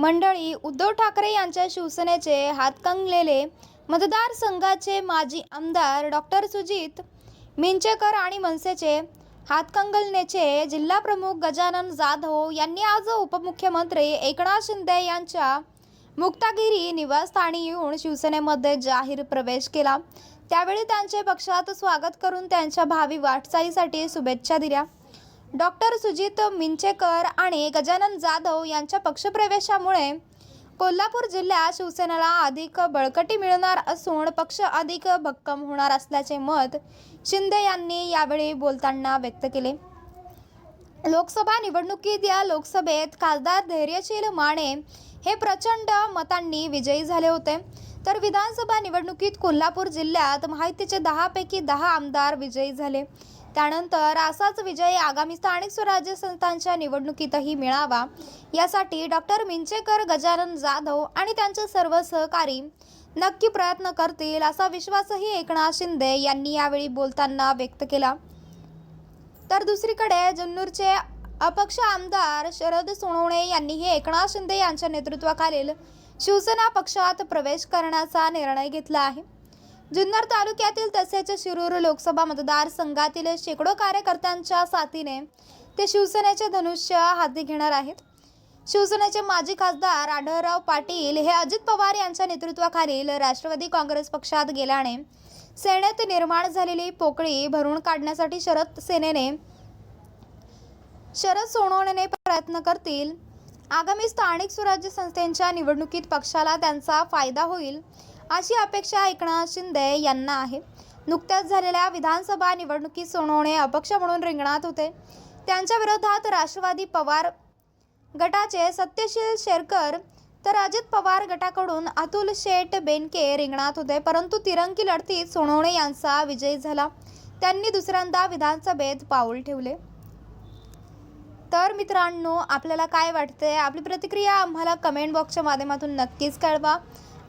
मंडळी उद्धव ठाकरे यांच्या शिवसेनेचे हातकंगलेले मतदारसंघाचे माजी आमदार डॉक्टर सुजित मिंचेकर आणि मनसेचे हातकंगलनेचे जिल्हाप्रमुख गजानन जाधव यांनी आज उपमुख्यमंत्री एकनाथ शिंदे यांच्या मुक्तागिरी निवासस्थानी येऊन शिवसेनेमध्ये जाहीर प्रवेश केला. त्यावेळी त्यांचे पक्षात स्वागत करून त्यांच्या भावी वाटचालीसाठी शुभेच्छा दिल्या. डॉक्टर सुजित मिंचेकर आणि गजानन जाधव यांच्या पक्षप्रवेशामुळे कोल्हापूर जिल्ह्यात शिवसेनेला अधिक बळकटी मिळणार असून पक्ष अधिक भक्कम होणार असल्याचे मत शिंदे यांनी यावेळी बोलताना व्यक्त केले. लोकसभा निवडणुकीत या लोकसभेत खासदार धैर्यशील माने हे प्रचंड मतांनी विजयी झाले होते. तर विधानसभा निवडणुकीत कोल्हापूर जिल्ह्यात माहितीचे दहापैकी दहा आमदार विजयी झाले. त्यानंतर असाच विजय आगामी स्थानिक स्वराज्य संस्थांच्या निवडणुकीतही मिळावा. यासाठी डॉक्टर मिंचेकर गजानन जाधव आणि त्यांचे सर्व सहकारी नक्की प्रयत्न करतील असा विश्वासही एकनाथ शिंदे यांनी यावेळी बोलताना व्यक्त केला. तर दुसरीकडे जुन्नूरचे अपक्ष आमदार शरद सोनवणे यांनीही एकनाथ शिंदे यांच्या नेतृत्वाखालील शिवसेना पक्षात प्रवेश करण्याचा निर्णय घेतला आहे. जुन्नर तालुक्यातील तसेच शिरूर लोकसभा मतदारसंघातील शेकडो कार्यकर्त्यांच्या साथीने ते शिवसेनेचे धनुष्य हाती घेणार आहेत. शिवसेनेचे माजी खासदार आढळराव पाटील हे अजित पवार यांच्या नेतृत्वाखालील राष्ट्रवादी काँग्रेस पक्षात गेल्याने सेनेत निर्माण झालेली पोकळी भरून काढण्यासाठी शरद सेनेने शरद सोनवणेने प्रयत्न करतील. आगामी स्थानिक स्वराज्य संस्थेच्या निवडणुकीत पक्षाला त्यांचा फायदा होईल. अशी अपेक्षा एकनाथ शिंदे यांना आहे. नुकत्याच झालेल्या विधानसभा निवडणुकीत सोनवणे अपक्ष म्हणून रिंगणात होते. त्यांच्या विरोधात राष्ट्रवादी पवार गटाचे सत्यशील शेरकर तर अजित पवार गटाकडून अतुल शेठ बेनके रिंगणात होते. परंतु तिरंगी लढतीत सोनवणे यांचा विजय झाला. त्यांनी दुसऱ्यांदा विधानसभेत पाऊल ठेवले. तर मित्रांनो आपल्याला काय वाटते आपली प्रतिक्रिया आम्हाला कमेंट बॉक्सच्या माध्यमातून नक्कीच कळवा.